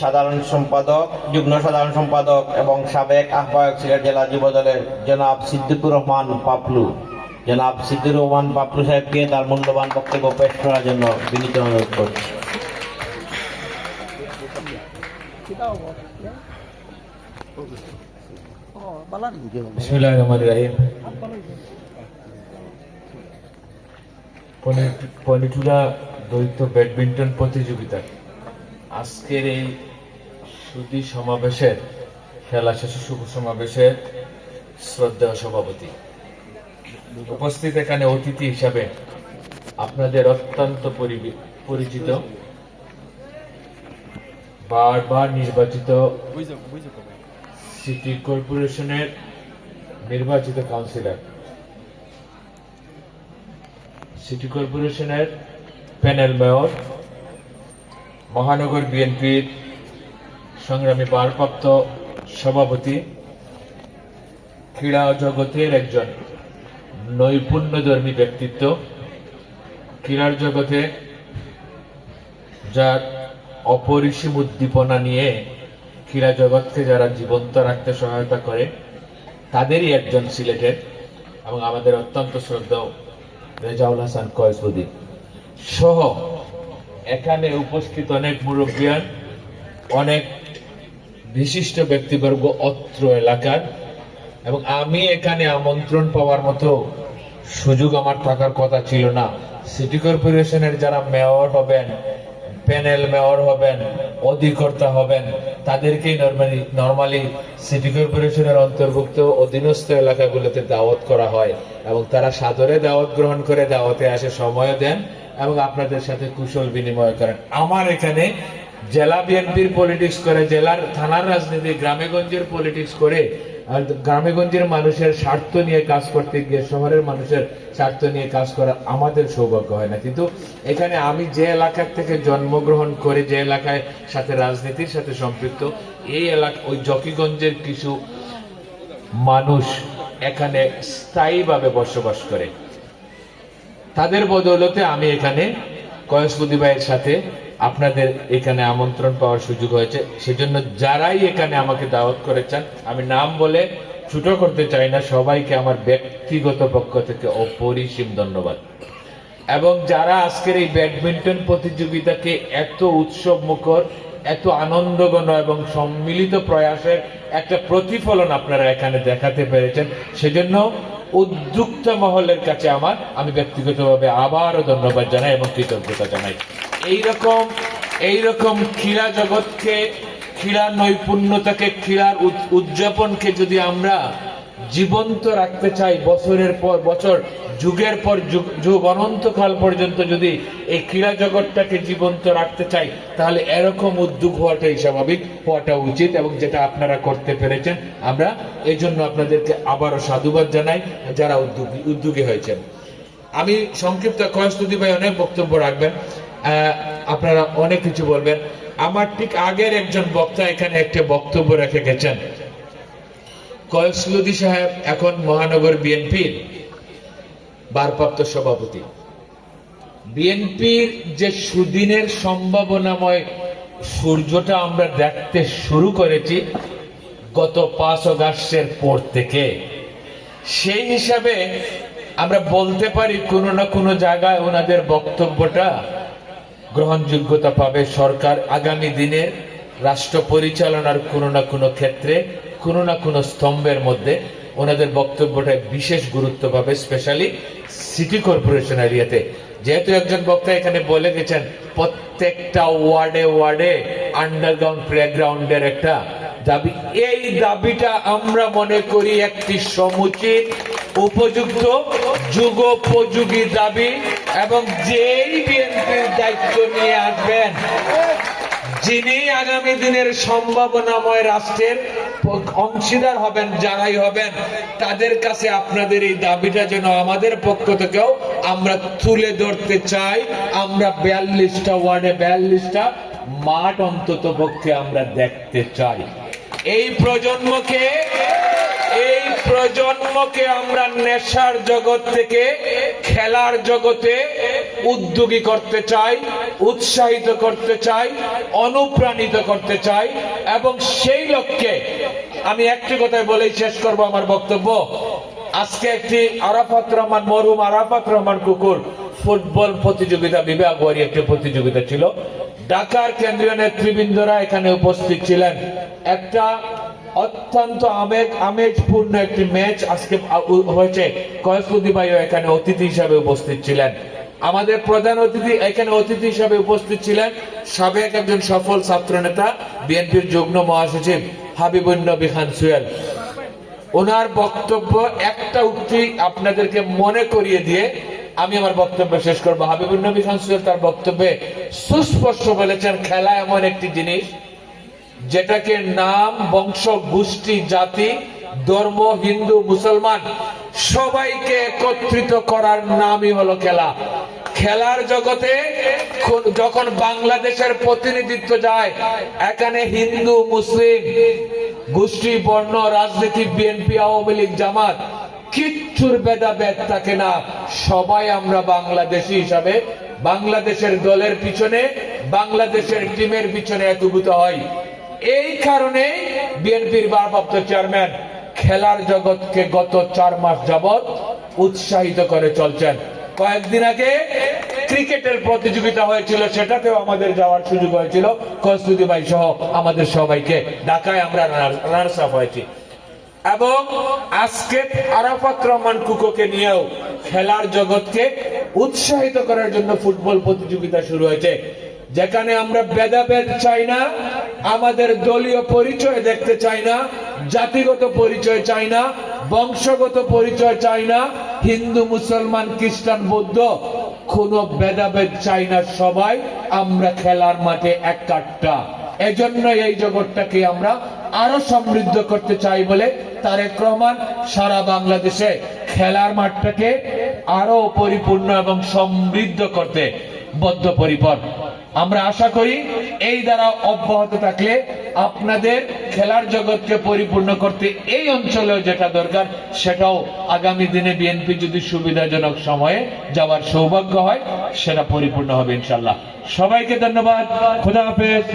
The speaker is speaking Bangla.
সাধারণ সম্পাদক, যুগ্ম সাধারণ সম্পাদক এবং সাবেক আহ্বায়ক সিলেট জেলা যুব দলের জনাব সিদ্দিকুর রহমান পাপলু। জনাব সিদ্দিকুর রহমান পাপলু সাহেবকে তার মূল্যবান বক্তব্য পেশ করার জন্য বিনীত অনুরোধ করছি। পনিটুলা দ্বৈত ব্যাডমিন্টন প্রতিযোগিতা। আজকের এই সুদী সমাবেশের, খেলা শেষে শুভ সমাবেশের শ্রদ্ধা সভাপতি। উপস্থিত এখানে অতিথি হিসাবে আপনাদের অত্যন্ত পরিচিত, বারবার নির্বাচিত সিটি কর্পোরেশনের নির্বাচিত কাউন্সিলর। সিটি কর্পোরেশনের প্যানেল মেয়র মহানগর বিএনপির সংগ্রামী ভারপ্রাপ্ত সভাপতি, ক্রীড়া জগতের একজন নৈপুণ্যধর্মী ব্যক্তিত্ব, ক্রীড়ার জগতে যার অপরিসীম উদ্দীপনা নিয়ে ক্রীড়া জগৎকে যারা জীবন্ত রাখতে সহায়তা করে, তাদেরই একজন সিলেটের এবং আমাদের অত্যন্ত শ্রদ্ধা রেজাউল হাসান কয়েসবুদ্দিন সহ এখানে উপস্থিত অনেক মুরব্বিয়ান, অনেক বিশিষ্ট ব্যক্তিবর্গ অত্র এলাকার, এবং আমি এখানে আমন্ত্রণ পাওয়ার মতো সুযোগ আমার থাকার কথা ছিল না। সিটি কর্পোরেশনের যারা মেয়র হবেন প্যানেল মেয়র হবেন, অধিকর্তা হবেন, তাদেরকেই নর্মালি নর্মালি সিটি কর্পোরেশনের অন্তর্ভুক্ত অধীনস্থ এলাকাগুলোতে দাওয়াত করা হয় এবং তারা সাদরে দাওয়াত গ্রহণ করে, দাওয়াতে আসে সময় দেন এবং আপনাদের সাথে কুশল বিনিময় করেন। আমার এখানে জেলা বিএনপির পলিটিক্স করে, জেলার থানার রাজনীতি গ্রামেগঞ্জের পলিটিক্স করে আর গ্রামেগঞ্জের মানুষের স্বার্থ নিয়ে কাজ করতে গিয়ে শহরের মানুষের স্বার্থ নিয়ে কাজ করা আমাদের সৌভাগ্য হয় না। কিন্তু এখানে আমি যে এলাকার থেকে জন্মগ্রহণ করে যে এলাকায় সাথে রাজনীতির সাথে সম্পৃক্ত, এই এলাকা ওই জকিগঞ্জের কিছু মানুষ এখানে স্থায়ীভাবে বসবাস করে। তাদের বদৌলতে আমি এখানে কয়েসবুদ্দি ভাইয়ের সাথে আপনাদের এখানে আমন্ত্রণ পাওয়ার সুযোগ হয়েছে। সেজন্য যারাই এখানে আমাকে দাওয়াত করেছেন, আমি নাম বলে ছুটো করতে চাই না, সবাইকে আমার ব্যক্তিগত পক্ষ থেকে অপরিসীম ধন্যবাদ। এবং যারা আজকের এই ব্যাডমিন্টন প্রতিযোগিতাকে এত উৎসব মুখর এত আনন্দঘন এবং সম্মিলিত প্রয়াসের একটা প্রতিফলন আপনারা এখানে দেখাতে পেরেছেন, সেজন্য উদ্যুক্ত মহলের কাছে আমার, আমি ব্যক্তিগতভাবে আবারও ধন্যবাদ জানাই এবং কৃতজ্ঞতা জানাই। এইরকম এইরকম ক্রীড়া জগৎকে, ক্রীড়া নৈপুণ্যতাকে, ক্রীড়ার উদযাপনকে যদি আমরা জীবন্ত রাখতে চাই বছরের পর বছর, যুগের পর যুগ অনন্তকাল পর্যন্ত যদি এই ক্রীড়া জগৎটাকে জীবন্ত রাখতে চাই, তাহলে এরকম উদ্যোগ হওয়াটাই স্বাভাবিক, হওয়াটা উচিত এবং যেটা আপনারা করতে পেরেছেন। আমরা এই জন্য আপনাদেরকে আবারও সাধুবাদ জানাই, যারা উদ্যোগী উদ্যোগী হয়েছেন। আমি সংক্ষিপ্ত কয়স্তুতি ভাই অনেক বক্তব্য রাখবেন। আপনারা অনেক কিছু বলবেন। আমার ঠিক আগের একজন বক্তা এখানে একটা বক্তব্য রেখে গেছেন। কয়েসলুদি সাহেব এখন মহানগর বিএনপির ভারপ্রাপ্ত সভাপতি। বিএনপির যে সুদিনের সম্ভাবনাময় সূর্যটা আমরা দেখতে শুরু করেছি গত পাঁচ অগাস্টের পর থেকে। সেই হিসাবে আমরা বলতে পারি কোনো না কোনো জায়গায় ওনাদের বক্তব্যটা গ্রহণযোগ্যতা পাবে সরকার আগামী দিনের রাষ্ট্র পরিচালনার কোনো না কোনো ক্ষেত্রে। কোনো না কোনো স্তম্ভের মধ্যে ওনাদের বক্তব্যটা বিশেষ গুরুত্ব পাবে স্পেশালি সিটি কর্পোরেশন এরিয়াতে যেহেতু একজন বক্তা এখানে বলে গেছেন প্রত্যেকটা ওয়ার্ডে ওয়ার্ডে আন্ডারগ্রাউন্ড প্লেগ্রাউন্ডের একটা দাবি। এই দাবিটা আমরা মনে করি একটি সমুচিত, উপযুক্ত, যুগোপযোগী দাবি এবং যেই বিএনপির দায়িত্ব নিয়ে আসবেন যিনি আগামী দিনের সম্ভাবনাময় রাষ্ট্রের অংশীদার হবেন যারাই হবেন, তাদের কাছে আপনাদের এই দাবিটা যেন আমাদের পক্ষ থেকেও আমরা তুলে ধরতে চাই। আমরা বিয়াল্লিশটা ওয়ার্ডে বিয়াল্লিশটা মাঠ অন্তত পক্ষে আমরা দেখতে চাই। এই প্রজন্মকে এই প্রজন্মকে আমরা নেশার জগৎ থেকে, খেলার জগতে উদ্যোগী করতে চাই, উৎসাহিত করতে চাই, অনুপ্রাণিত করতে চাই, এবং সেই লক্ষ্যে আমি একটি কথাই বলেই শেষ করব আমার বক্তব্য। আজকে একটি আরাফাত রহমান মরুম আরাফাত রহমান কুকুর ফুটবল প্রতিযোগিতা বিভাগীয় একটি প্রতিযোগিতা ছিল। ঢাকার কেন্দ্রীয় নেতৃবৃন্দরা এখানে উপস্থিত ছিলেন। একটা অত্যন্ত আবেগ আমেজপূর্ণ একটি ম্যাচ আজকে হয়েছে। কয়েসুদ্দি ভাইও এখানে অতিথি হিসাবে উপস্থিত ছিলেন। আমাদের প্রধান অতিথি এখানে অতিথি হিসাবে উপস্থিত ছিলেন সাবেক একজন সফল ছাত্রনেতা, বিএনপির যুগ্ম মহাসচিব হাবিবুন নবী খান সুয়েল। ওনার বক্তব্য একটা উক্তি আপনাদেরকে মনে করিয়ে দিয়ে আমি আমার বক্তব্য শেষ করব। হাবিবুল নবী খান সুয়েল তার বক্তব্যে সুস্পষ্ট বলেছেন, খেলা এমন একটি জিনিস যেটাকে নাম বংশ গোষ্ঠী জাতি, ধর্ম, হিন্দু, মুসলমান, সবাইকে একত্রিত করার নামই হলো খেলা। খেলার জগতে যখন বাংলাদেশের প্রতিনিধিত্ব যায়, এখানে হিন্দু, মুসলিম, গোষ্ঠী, বর্ণ, রাজনীতি, বিএনপি, আওয়ামী লীগ, জামাত, কিচ্ছুর ভেদাভেদ থাকে না। সবাই আমরা বাংলাদেশি হিসাবে বাংলাদেশের দলের পিছনে, বাংলাদেশের টিমের পিছনে একীভূত হয় এই কারণে বিএনপির ভারপ্রাপ্ত চেয়ারম্যান খেলার জগৎকে গত চার মাস যাবৎ উৎসাহিত করে চলছেন। কয়েকদিন আগে ক্রিকেটের প্রতিযোগিতা হয়েছিল, সেটাতেও আমাদের যাওয়ার সুযোগ হয়েছিল। কস্তুতি ভাই সহ আমাদের সবাইকে ঢাকায় আমরা রানার্স আপ হয়েছি। এবং আজকে আরাফাত রহমান কুকোকে নিয়েও খেলার জগৎকে উৎসাহিত করার জন্য ফুটবল প্রতিযোগিতা শুরু হয়েছে। যেখানে আমরা ভেদাভেদ চাই না, আমাদের দলীয় পরিচয় দেখতে চাই না, জাতিগত পরিচয় চাই না, বংশগত পরিচয় চাই না, হিন্দু, মুসলমান, খ্রিস্টান, বৌদ্ধ, কোনো ভেদাভেদ চাই না সবাই, আমরা খেলার মাঠে এক কাটটা এজন্য এই জগৎটাকে আমরা আরও সমৃদ্ধ করতে চাই বলে তারেক রহমান সারা বাংলাদেশে খেলার মাঠটাকে আরও পরিপূর্ণ এবং সমৃদ্ধ করতে বদ্ধপরিপর আমরা আশা করি এই দ্বারা অব্যাহত থাকলে আপনাদের খেলার জগৎকে পরিপূর্ণ করতে এই অঞ্চলেও যেটা দরকার, সেটাও আগামী দিনে বিএনপি যদি সুবিধাজনক সময়ে যাওয়ার সৌভাগ্য হয়, সেটা পরিপূর্ণ হবে ইনশাল্লাহ সবাইকে ধন্যবাদ। খুদা হাফেজ।